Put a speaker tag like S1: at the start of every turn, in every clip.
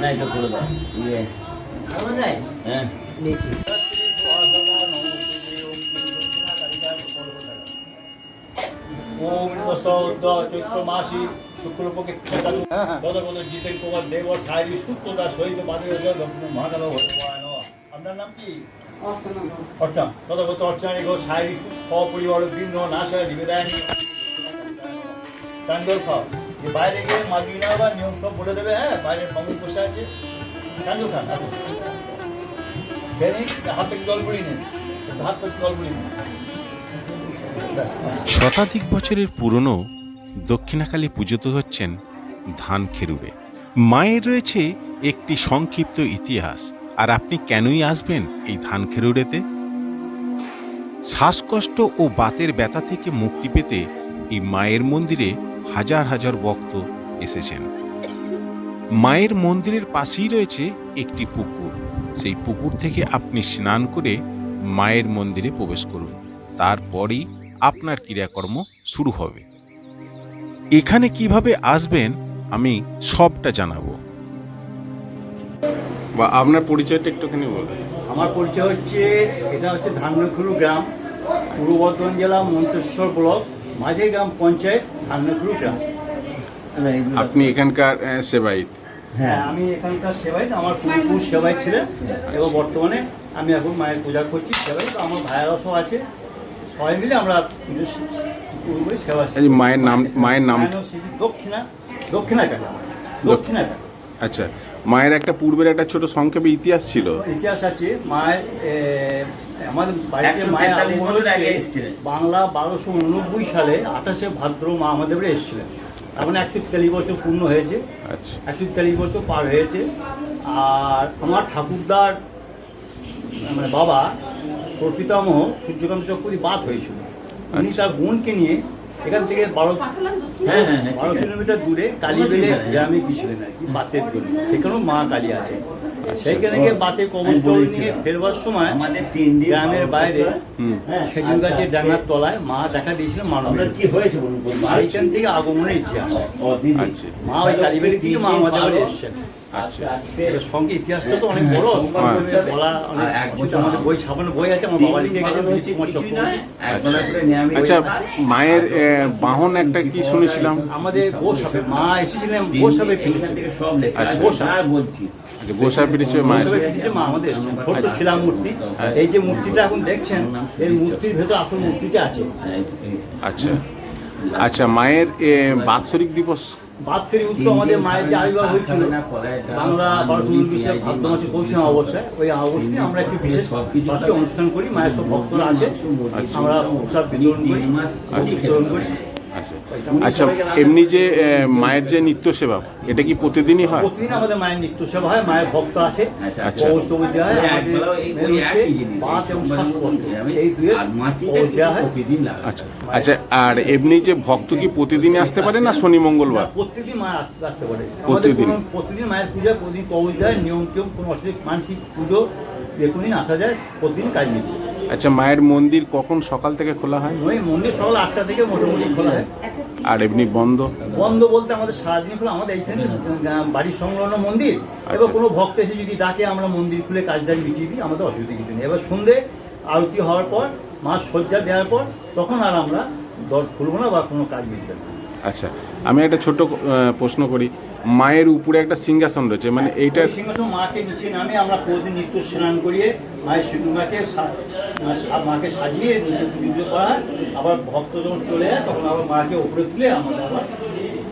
S1: না এটা করে দাও ইয়ে হ্যাঁ
S2: নিয়েছি
S3: ওম চৈত্র মাসি শুক্লপক্ষে গতগত জিতের কুমার দেব সারি সূত্রদা সহিত বাদে ভগবান আপনার নাম কি অর্চনা গতগত অর্চনা গো সারি সপরিবার বৃন্দ নাশা নিবেদায়নি চান্দর খাও বাইরে গিয়ে নিয়ম সব বলে দেবে হ্যাঁ? বাইরে বসে আছে। চান্দর খান হাত জল পড়ি নিন। হাত জল পড়ি
S4: শতাধিক বছরের পুরনো দক্ষিণাকালী পুজোতে হচ্ছেন ধান খেরুবে মায়ের রয়েছে একটি সংক্ষিপ্ত ইতিহাস। আর আপনি কেনই আসবেন এই ধান খেরুড়েতে শ্বাসকষ্ট ও বাতের ব্যথা থেকে মুক্তি পেতে এই মায়ের মন্দিরে হাজার হাজার ভক্ত এসেছেন। মায়ের মন্দিরের পাশেই রয়েছে একটি পুকুর। সেই পুকুর থেকে আপনি স্নান করে মায়ের মন্দিরে প্রবেশ করুন। তারপরেই আপনার ক্রিয়াকর্ম শুরু হবে। এখানে কীভাবে আসবেন আমি সবটা জানাব। বা আপনার পরিচয়টা একটুখানি বলুন
S3: আমার পরিচয় হচ্ছে এটা হচ্ছে ধাননখুরু গ্রাম পূর্ব বর্ধমান জেলা মন্তেশ্বর ব্লক। মাঝে গ্রাম। পঞ্চায়েত ধাননখুরু গ্রাম
S4: আপনি এখানকার সেবায়িত?
S3: হ্যাঁ। আমি এখানকার সেবাই আমার পূর্বপুরুষ সেবাই ছিলেন। এবং বর্তমানে আমি এখন মায়ের পূজা করছি সেবাই তো আমার ভাইয়েরাও সব আছে। সবাই মিলে আমরা পুজো সেবা
S4: মায়ের নাম মায়ের নাম
S3: দক্ষিণা দক্ষিণা কাকা। দক্ষিণা কাকা।
S4: আচ্ছা। মায়ের একটা পূর্বের একটা ছোট সংক্ষেপে ইতিহাস ছিল।
S3: ইতিহাস আছে মায়ের আমাদের বাড়িতে মায়ের
S1: 143
S3: আগমন
S1: বছর আগে
S3: হচ্ছে
S1: এসেছিলেন।
S3: বাংলা বারোশো উননব্বই সালে আঠাশে ভাদ্র মা আমাদের বাড়ি এসেছিলেন। এখন একশো তেতাল্লিশ বছর পূর্ণ হয়েছে।
S4: আচ্ছা।
S3: একশো তেতাল্লিশ বছর পার হয়েছে। আর আমার ঠাকুরদার মানে বাবা প্রপিতামহ সূর্যকান্ত চক্রবর্তী বাদ হয়েছিল। উনি তার বোনকে নিয়ে এখান থেকে বারো
S1: হ্যাঁ হ্যাঁ হ্যাঁ
S3: বারো কিলোমিটার দূরে কালীবেলে গ্রামে গিয়েছিলেন আর কি বাতের জন্য সেখানেও মা কালী আছে। সেইখানে গিয়ে বাতে নিয়ে ফেরবার সময়
S1: আমাদের তিন দিন
S3: গ্রামের বাইরে হ্যাঁ খেজুর গাছের ডাঙার তলায় মা দেখা দিয়েছিলেন মানবের
S1: কি হয়েছে বলুন।
S3: সেইখান থেকে আগমনের
S4: আচ্ছা।
S3: মা ওই কালীবেলি থেকে মা আমাদের এসছেন।
S4: আচ্ছা।
S3: এর সঙ্গে ইতিহাসটা তো অনেক বড়। বলা অনেক
S1: এক বছর
S3: আমাদের বই ছাপানো বই আছে আমার বাবা লিখে গেছে
S1: হচ্ছে
S3: কুমার
S1: কিছুই
S3: চক্রবর্তী।
S1: নয়, এক বেলা করে নিরামিষ
S4: আচ্ছা মায়ের বাহন একটা কি শুনেছিলাম?
S3: আমাদের গোসাপে মা এসেছিলেন গোসাপে
S1: থেকে সব লেখা
S4: আচ্ছা।
S1: বলছি।
S4: যে মা
S3: মা আমাদের মূর্তি এই যে মূর্তিটা এখন দেখছেন এই মূর্তির ভেতর আসল মূর্তিটা আছে।
S4: আচ্ছা। আচ্ছা মায়ের বাৎসরিক দিবস
S3: বাৎসরিক উৎসব আমাদের মায়ের যে আবির্ভাব হয়েছিল বাংলা বারোশো বিশেষ ভাদ্র মাসে পৌষ অবস্থায় ওই অবস্থায় আমরা একটি বিশেষ অনুষ্ঠান করি মায়ের সব ভক্তরা আছে আমরা প্রসাদ বিতরণ করি বিতরণ করি।
S4: আচ্ছা আচ্ছা এমনি যে মায়ের যে নিত্য সেবা এটা কি প্রতিদিনই হয়?
S3: প্রতিদিন আমাদের মায়ের নিত্য সেবা হয় মায়ের ভক্ত আসে
S1: আচ্ছা,
S4: আচ্ছা।
S3: হয় মেন
S1: আর প্রতিদিন।
S4: আচ্ছা আচ্ছা এমনি যে ভক্ত কি প্রতিদিনই আসতে পারে না শনি মঙ্গলবার?
S3: না, প্রত্যেকদিন মায়ের আসতে আসতে পারে।
S4: প্রতিদিন?
S3: প্রতিদিন মায়ের পূজা প্রতিদিন কবচ দেয় নিয়ম টিয়ম কোনো অসুবিধা মানসিক পুজো যে কোনো দিন আসা যায় প্রতিদিন কাজ নিতে
S4: আচ্ছা মায়ের মন্দির কখন সকাল থেকে খোলা হয়?
S3: ওই মন্দির সকাল আটটা থেকে মোটামুটি খোলা হয়।
S4: আর এমনি বন্ধ?
S3: বন্ধ বলতে আমাদের সারাদিন খোলা। আমাদের এইখানে বাড়ির সংলগ্ন মন্দির। এবার
S4: আচ্ছা।
S3: কোনো ভক্ত এসে যদি ডাকে আমরা মন্দির খুলে কাজ টাজ মিটিয়ে দিই আমাদের অসুবিধা কিছু নেই। এবার সন্ধে আরতি হওয়ার পর মা সজ্জা দেওয়ার পর তখন আর আমরা দর খুলবো না বা কোনো কাজ মিটবে না।
S4: আচ্ছা আমি একটা ছোট প্রশ্ন করি। মায়ের উপরে একটা সিংহাসন রয়েছে মানে এইটা
S3: সিংহাসন মাকে নিচে নামে আমরা প্রতিদিন নিত্য স্নান করিয়ে মায়ের সিংহাকে মাকে সাজিয়ে নিচে পুজো করা হয়। আবার ভক্ত যখন চলে যায় তখন আবার মাকে উপরে তুলে আমাদের আবার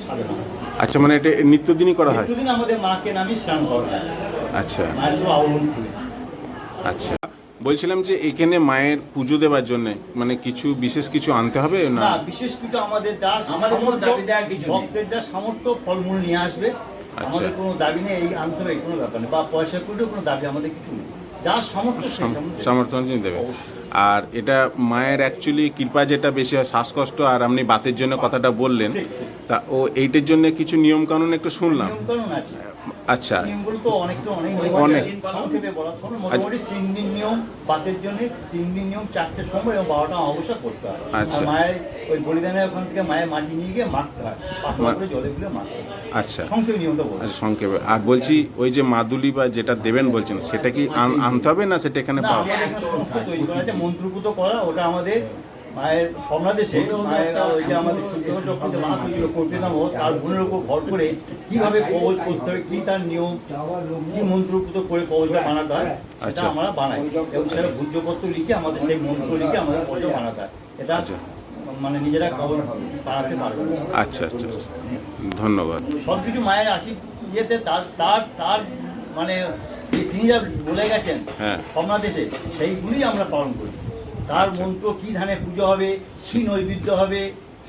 S3: সাজানো
S4: আচ্ছা মানে এটা নিত্যদিনই করা হয়?
S3: প্রতিদিন আমাদের মাকে নামে স্নান করা হয়।
S4: আচ্ছা।
S3: মায়ের সব আবরণ খুলে
S4: আচ্ছা। বলছিলাম যে এখানে মায়ের পুজো দেওয়ার জন্য মানে কিছু বিশেষ কিছু আনতে হবে না?
S3: না বিশেষ কিছু আমাদের যা
S1: আমাদের কোনো দাবি দেওয়ার কিছু
S3: ভক্তের যা সামর্থ্য ফলমূল নিয়ে আসবে। আমাদের কোনো দাবি নেই এই আনতে হবে কোনো ব্যাপার নেই। বা পয়সা কুটিও কোনো দাবি আমাদের কিছু নেই। যা সামর্থ্য সামর্থ্য
S4: সামর্থ্য। অনুযায়ী দেবে। আর এটা মায়ের অ্যাকচুয়ালি কৃপা যেটা বেশি হয় শ্বাসকষ্ট আর আপনি বাতের জন্য কথাটা বললেন। তা ও এইটার জন্য কিছু নিয়ম কানুন একটু শুনলাম।
S3: নিয়ম কানুন আছে।
S4: আচ্ছা।
S3: নিয়মগুলো তো অনেক তো অনেক
S4: অনেক।
S3: সংক্ষেপে বলা শোনো মোটামুটি তিন দিন নিয়ম বাতের জন্য তিন দিন নিয়ম চারটের সময় এবং বারোটা অবশ্যই করতে হয়।
S4: আচ্ছা।
S3: আর মায়ের ওই বলিদানের ওখান থেকে মায়ের মাটি নিয়ে গিয়ে মারতে হয়। পাথর জলে গুলে মারতে হয়।
S4: আচ্ছা।
S3: সংক্ষেপে নিয়মটা বলব
S4: আচ্ছা সংক্ষেপে। আর বলছি ওই যে মাদুলি বা যেটা দেবেন বলছেন সেটা কি আনতে হবে না সেটা এখানে পাওয়া
S3: মন্ত্রপুত করা ওটা আমাদের মায়ের স্বর্ণাদেশে মায়ের ওই যে আমাদের সূর্য চক্র যে মা তৈরি করতে নাম তার গুণের উপর ভর করে কীভাবে কবচ করতে হবে কি তার নিয়ম কি মন্ত্রপুত করে কবচটা বানাতে হয় সেটা
S4: আচ্ছা।
S3: আমরা বানাই এবং সেটা ভূজ্যপত্র লিখে আমাদের সেই মন্ত্র লিখে আমাদের কবচ বানাতে হয় এটা
S4: আচ্ছা।
S3: মানে নিজেরা কবচ বানাতে পারবে
S4: আচ্ছা আচ্ছা আচ্ছা। ধন্যবাদ
S3: সব কিছু মায়ের আশি ইয়েতে তার তার তার মানে যে তিনি যা বলে গেছেন
S4: হ্যাঁ।
S3: সমাদেশে সেইগুলি আমরা পালন করি তার
S4: আচ্ছা।
S3: মন্ত্র কি ধানে পুজো হবে কি নৈবেদ্য হবে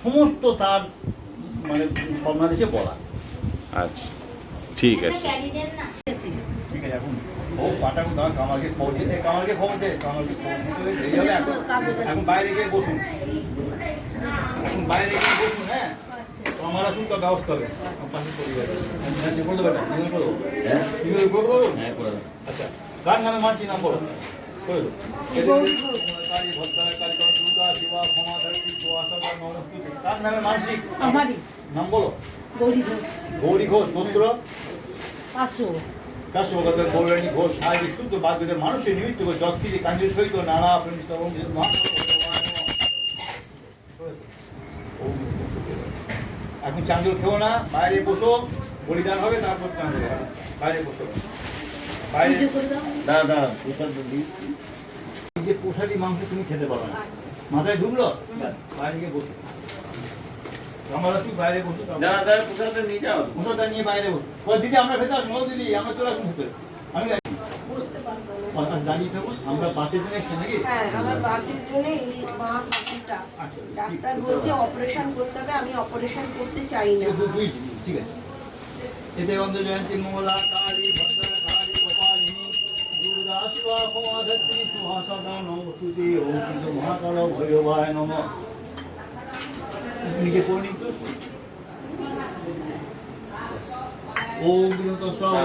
S3: সমস্ত তার মানে সমাদেশে বলা।
S4: আচ্ছা ঠিক আছে।
S3: ঠিক আছে এখন ও কামালকে খবর দিতে কামালকে খবর দে কামালকে খবর দিতে হবে সেই যাবে এখন এখন বাইরে গিয়ে বসুন। এখন বাইরে গিয়ে বসুন হ্যাঁ? তো আমার এখন তো ব্যবস্থা হবে। হ্যাঁ
S1: হ্যাঁ?
S3: করে দেবো?
S1: হ্যাঁ করে দাও।
S3: আচ্ছা কার নামে মানছি নাম বলো? করে দেবো। কালী ভদ্রা কালী দুর্গা শিবা ক্ষমা ধরী আশা নমস্তুতি কার নামে মানসিক?
S2: আমারই।
S3: নাম বলো।
S2: গৌরী ঘোষ।
S3: গৌরী ঘোষ গোত্র
S2: পাঁচশো
S3: কাশ্যপগত গৌরাণী ঘোষ সাহায্য শুদ্ধ বাদ্যদের মানুষের নিমিত্ত করে যৎকিরে কাঞ্জের সহিত নানা প্রেমিস্তবং এখন চাঁদুর খেও না বাইরে বসো বলিদান হবে তারপর চাঁদুর। বাইরে বসো। বাইরে
S1: দাঁড়া দাঁড়া
S3: যে পোষারি মাংস তুমি খেতে পারো না। মাথায় ঢুকলো? বাইরে গিয়ে বসো। আমার আসুক বাইরে বসো তারপর-
S1: দাঁড়া দাঁড়া নিয়ে যাও।
S3: মুসলটা নিয়ে বাইরে বসো। ও দিদি আমরা ভেতরে আসুন দিদি আমরা চলে আসুন ভেতরে। আমি
S2: বুঝতে পারব না।
S3: কথা দাঁড়িয়ে থাকুন। আমরা বাসের জন্য এসে নাকি?
S5: হ্যাঁ আমার বাড়ির জন্য এই মা হাসিটা
S3: আচ্ছা,
S5: ডাক্তার বলছে অপারেশন করতে হবে আমি অপারেশন করতে চাই না।
S3: ঠিক আছে এতে অন্ধ জয়ন্তী মঙ্গলা কালী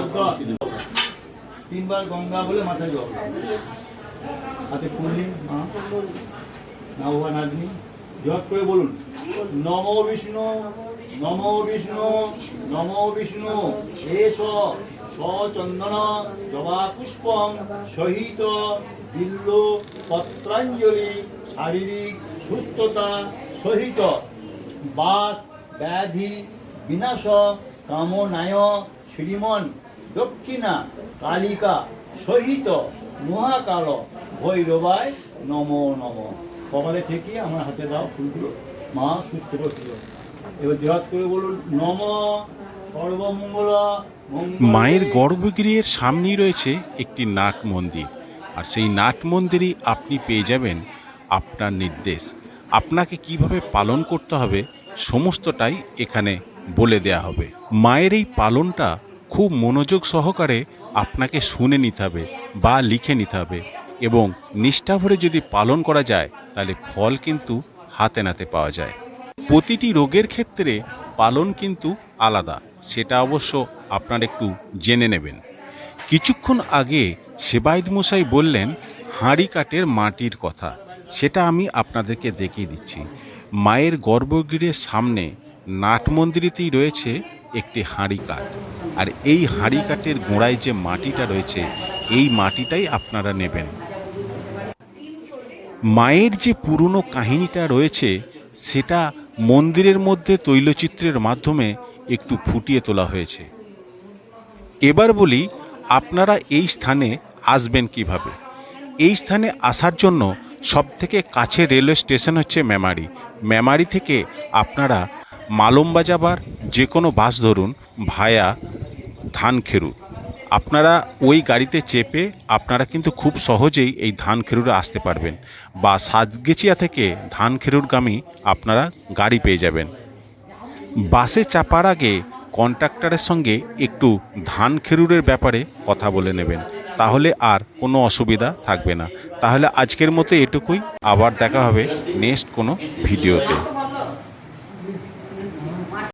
S3: করে তিনবার গঙ্গা বলে মাথায় জল
S5: হ্যাঁ,
S3: হাতে হ্যাঁ
S5: বলুন।
S3: নাভবা নাগনি জপ করে বলুন নম বিষ্ণু নম বিষ্ণু নম বিষ্ণু এস সচন্দন জবা পুষ্পম সহিত দিল্ল পত্রাঞ্জলি, শারীরিক সুস্থতা সহিত। বাত, ব্যাধি, বিনাশ, কামনায় শ্রীমন দক্ষিণা, কালিকা সহিত মহাকাল ভৈরবায় নম নম। কপালে ঠেকিয়ে আমার হাতে দাও ফুলগুলো। মা সুস্থ এবার জেহাদ করে বলুন, নম
S4: মায়ের গর্ভগৃহের সামনেই রয়েছে একটি নাট মন্দির। আর সেই নাট মন্দিরই আপনি পেয়ে যাবেন আপনার নির্দেশ। আপনাকে কীভাবে পালন করতে হবে সমস্তটাই এখানে বলে দেয়া হবে। মায়ের এই পালনটা খুব মনোযোগ সহকারে আপনাকে শুনে নিতে হবে বা লিখে নিতে হবে এবং নিষ্ঠা ভরে যদি পালন করা যায়, তাহলে ফল কিন্তু হাতে নাতে পাওয়া যায়। প্রতিটি রোগের ক্ষেত্রে পালন কিন্তু আলাদা। সেটা অবশ্য আপনার একটু জেনে নেবেন। কিছুক্ষণ আগে সেবায়ত মশাই বললেন, হাঁড়ি কাঠের মাটির কথা, সেটা আমি আপনাদেরকে দেখিয়ে দিচ্ছি। মায়ের গর্ভগৃহের সামনে নাট মন্দিরেতেই রয়েছে একটি হাঁড়ি কাঠ। আর এই হাঁড়ি কাঠের গোড়ায় যে মাটিটা রয়েছে, এই মাটিটাই আপনারা নেবেন। মায়ের যে পুরনো কাহিনীটা রয়েছে, সেটা মন্দিরের মধ্যে তৈলচিত্রের মাধ্যমে একটু ফুটিয়ে তোলা হয়েছে। এবার বলি, আপনারা এই স্থানে আসবেন কীভাবে? এই স্থানে আসার জন্য সবথেকে কাছে রেলওয়ে স্টেশন হচ্ছে মেমারি। মেমারি থেকে আপনারা মালম্বা যাবার যে কোনো বাস ধরুন, ভায়া, ধানখেরু। আপনারা ওই গাড়িতে চেপে আপনারা কিন্তু খুব সহজেই এই ধানখেরুরে আসতে পারবেন। বা সাতগেছিয়া থেকে ধানখেরুরগামী আপনারা গাড়ি পেয়ে যাবেন। বাসে চাপার আগে কন্ট্রাক্টরের সঙ্গে একটু ধান খেরুরের ব্যাপারে কথা বলে নেবেন। তাহলে আর কোনো অসুবিধা থাকবে না। তাহলে আজকের মতো এটুকুই। আবার দেখা হবে নেক্সট কোনো ভিডিওতে।